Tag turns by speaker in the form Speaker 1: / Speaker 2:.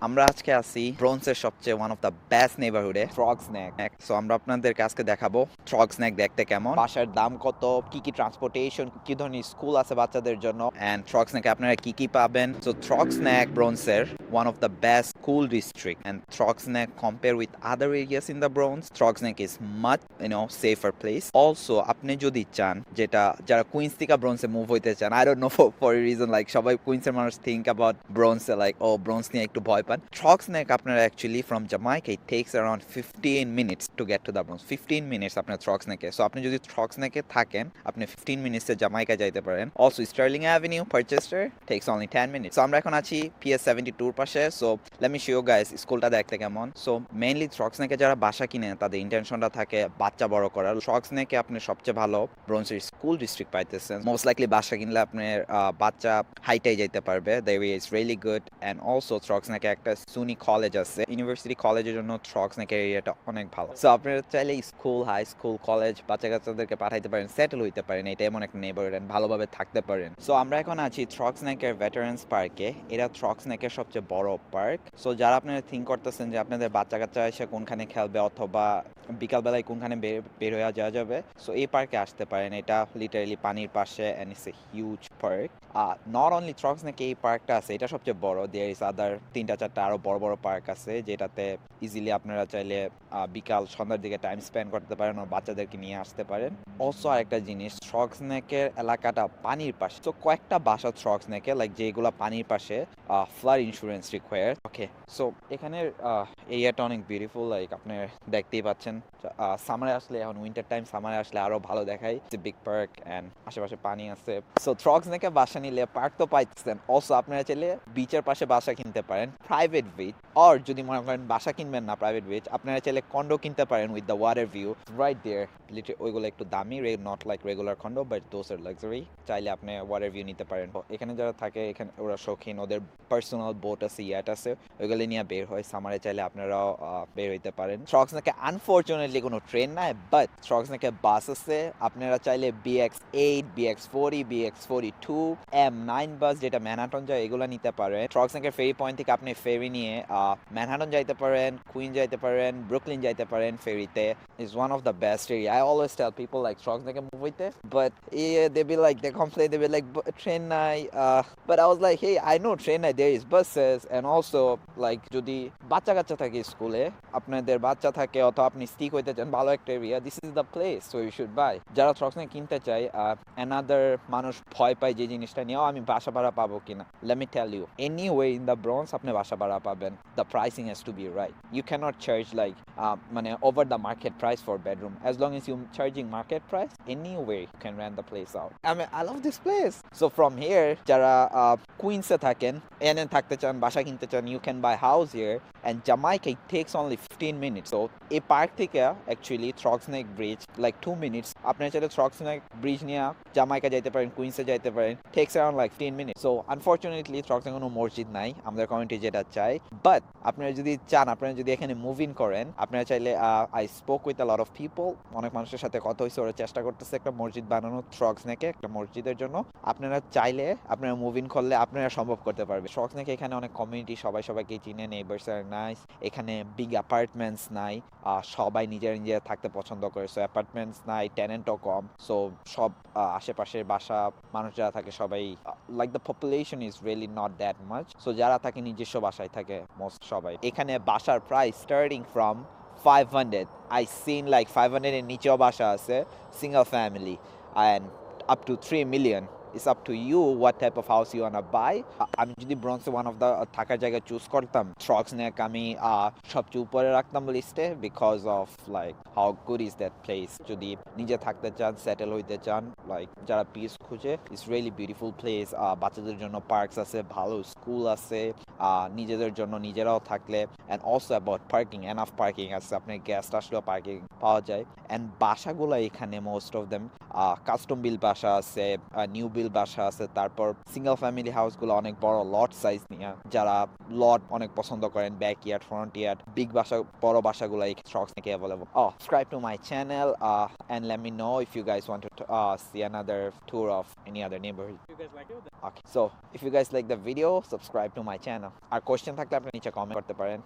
Speaker 1: আমরা আজকে আছি ব্রোন্সের সবচেয়ে ওয়ান অফ দ্য বেস্ট নেবারহুডে ফ্রগ স্ন্যাক সো আমরা আপনাদেরকে আজকে দেখাবো ফ্রগ স্ন্যাক দেখতে কেমন, বাসার দাম কত, কি কি ট্রান্সপোর্টেশন কি ধরনের স্কুল আছে বাচ্চাদের জন্য অ্যান্ড ফ্রগ স্ন্যাকে আপনারা কি কি পাবেন। So frog Neck ব্রোন্সের one of the best and Throggs Neck compare with other areas in the Bronx Throggs Neck is much you know safer place also আপনি যদি চান, যেটা যারা কুইন্স থেকে ব্রোন্সে মুভ হইতে চান I don't know for reason like সবাই কুইন্সের মানুষ থিঙ্ক অ্যাবাউট ব্রোন্সে লাইক ও ব্রোন্স নিয়ে একটু ভয় পান। স্ন্যাক আপনারা actually from Jamaica it takes around fifteen minutes to get to the Bronx fifteen minutes আপনার থ্রগ স্ন্যাকে সো আপনি যদি থ্রগ স্ন্যাকে থাকেন, আপনি ফিফটিন মিনিটসে জামাইকা যাইতে পারেন। Also Sterling Avenue Parkchester takes only ten minutes আমরা এখন আছি পিএস সেভেন্টি টুর পাশে সো লেমি শিও গাইস স্কুলটা দেখতে কেমন? সো মেইনলি থ্রগ স্ন্যাকে যারা বাসা কিনে, তাদের ইন্টেনশনটা থাকে বাচ্চা বড় করার। থ্রগ স্ন্যাকে আপনি সবচেয়ে ভালো ব্রোন্সের স্কুল ডিস্ট্রিক্ট পাইতেছেন। মোস্ট লাইকলি বাসা কিনলে আপনার বাচ্চা হাইটাই যাইতে পারবে। Way is really good and also থ্রক্সনাকে একটা সুনি কলেজ আছে। ইউনিভার্সিটি কলেজের জন্য থ্রক্সনাকের এরিয়াটা অনেক ভালো। সো আপনারা চাইলে স্কুল হাই স্কুল কলেজ বাচ্চা কাচ্চাদেরকে পাঠাইতে পারেন সেটেল হইতে পারেন। এটা এমন একটা নেবারহুড অ্যান্ড ভালোভাবে থাকতে পারেন। সো আমরা এখন আছি থ্রক্সনাকের ভেটারেন্স পার্কে এটা থ্রক্সনাকের সবচেয়ে বড় পার্ক সো যারা আপনারা থিঙ্ক করতেছেন যে আপনাদের বাচ্চা কাচ্চা এসে কোনখানে খেলবে অথবা বিকালবেলায় কোনখানে বের হয়ে যাওয়া যাবে। সো এই পার্কে আসতে পারেন। এটা লিটারালি পানির পাশে and it's a huge park not only Throggs Neck এই পার্কটা আছে, এটা সবচেয়ে বড়। দেয়ার ইস আদার তিনটা, চারটা আরও বড় বড় পার্ক আছে, যেটাতে ইজিলি আপনারা চাইলে বিকাল সন্ধ্যার দিকে টাইম স্পেন্ড করতে পারেন ও বাচ্চাদেরকে নিয়ে আসতে পারেন। অলসো আরেকটা জিনিস থ্রক্স নেকের এলাকাটা পানির পাশে। তো কয়েকটা বাসা থ্রক্স নেকে লাইক যেগুলো পানির পাশে flood insurance require okay so এখানের এরিয়াটা অনেক বিউটিফুল লাইক আপনি দেখতেই পাচ্ছেন। সামারে আসলে, এখন উইন্টার টাইম সামারে আসলে আরও ভালো দেখায়। বিগ পার্ক এন্ড আশেপাশে পানি আছে। সো থ্রক্স নাকি বাসা নিলে পার্ক তো পাইতেছেন। অলসো আপনারা চাইলে বিচের পাশে বাসা কিনতে পারেন। প্রাইভেট বিচ অর যদি মনে করেন বাসা কিনবেন না প্রাইভেট বিচ আপনারা চাইলে কন্ডো কিনতে পারেন with the water view right there ওইগুলো একটু দামি not like regular condo but those are luxury চাইলে আপনি ওয়াটার ভিউ নিতে পারেন। এখানে যারা থাকে, এখানে ওরা শৌখিন, ওদের পার্সোনাল বোট আছে ইয়াট আছে, ওইগুলো নিয়ে বের হয়। সামারে চাইলে আপনারাও বের হইতে পারেন। স্ট্রক্স নাকি আনফর্চুনেটলি কোনো ট্রেন নাই বাট স্ট্রক্স নাকি বাস আছে। আপনারা চাইলে BX eight BX forty BX forty two M nine bus যেটা ম্যানাটন যায়, এগুলো নিতে পারেন। স্ট্রক্স নাকি ফেরি পয়েন্ট থেকে আপনি ফেরি নিয়ে ম্যানহাটন যাইতে পারেন কুইন যাইতে পারেন ব্রুকলিন যাইতে পারেন ফেরিতে the best area. I always tell people like Strogs like a movie there, but yeah, they be like they complain, they be like "But train night. Uh, but I was like, hey, I know train night there is buses and also like যদি বাচ্চা কাচ্চা থাকে স্কুলে আপনাদের বাচ্চা থাকে অথবা আপনি স্টিক হইতে চান ভালো একটা area this is the place so you should buy যারা ট্রক্স নিয়ে কিনতে চাই অ্যানাদার মানুষ ভয় পায় যে জিনিসটা নিয়েও আমি বাসা ভাড়া পাবো কিনা let me tell you anyway in the Bronx আপনি বাসা ভাড়া পাবেন The pricing has to be right you cannot charge like মানে over the market price for bedroom. As long as you're charging market price, anywhere you can rent the place out. I mean, I love this place. So from here, যারা কুইন্সে থাকেন এনে থাকতে চান বাসা কিনতে চান you can buy house here And Jamaica it takes only fifteen minutes so এই park থেকে actually Throggs Neck bridge like two minutes আপনার চাইলে থ্রক্সনেক ব্রিজ নিয়ে জামাইকা যাইতে পারেন কুইন্সে যাইতে পারেন takes around like fifteen minute so unfortunately থ্রক্সনে কোনো মসজিদ নাই আমাদের কমিউনিটি যেটা চাই বাট আপনারা যদি চান আপনারা যদি এখানে মুভ ইন করেন আপনারা চাইলে I spoke with a lot of people অনেক মানুষের সাথে কথা হয়েছে ওরা চেষ্টা করতেছে একটা মসজিদ বানানো থ্রক্স নেকে একটা মসজিদের জন্য আপনারা চাইলে আপনারা মুভ ইন করলে আপনারা সম্ভব করতে পারবে থ্রক্স নেকে এখানে অনেক কমিউনিটি সবাই সবাইকে চিনে নেইবার্স নাইস এখানে বিগ অ্যাপার্টমেন্টস নাই সবাই নিজের নিজের থাকতে পছন্দ করে সো অ্যাপার্টমেন্টস নাই টেনেন্টও কম সো সব আশেপাশের বাসা মানুষ যারা থাকে সবাই like the population is really not that much so যারা থাকে নিজস্ব বাসায় থাকে মোস্ট সবাই। এখানে বাসার price starting from 500 I seen like 500 এর নিচেও বাসা আছে, single family, and up to 3 million it's up to you what type of house you wanna buy. আ- আমি যদি ব্রন্সে ওয়ান অফ দ্য থাকার জায়গা চুজ করতাম ট্রক্স নেক আমি সবচেয়ে উপরে রাখতাম লিস্টে because of like how good is that place যদি নিজে থাকতে চান সেটেল হইতে চান লাইক যারা পিস খুঁজে ইটস রিয়েলি বিউটিফুল প্লেস বাচ্চাদের জন্য পার্কস আছে, ভালো স্কুল আছে নিজেদের জন্য নিজেরাও থাকলে and also about parking enough parking আছে আপনার গেস্ট আসলেও পার্কিং পাওয়া যায়. অ্যান্ড বাসাগুলো এখানে most of them custom built বাসা আছে নিউ বিল বিল বাসা আছে তারপর সিঙ্গেল ফ্যামিলি হাউসগুলো অনেক বড় লট সাইজ নিয়ে যারা লট অনেক পছন্দ করেন back yard front yard big বাসা বড় বাসাগুলো এই স্টকস নাকি available oh uh, let me know if you guys want to uh, see another tour of any other neighborhood
Speaker 2: You guys like it? Then
Speaker 1: okay so if you guys like the video subscribe to my channel আর question থাকলে আপনি নিচে comment করতে পারেন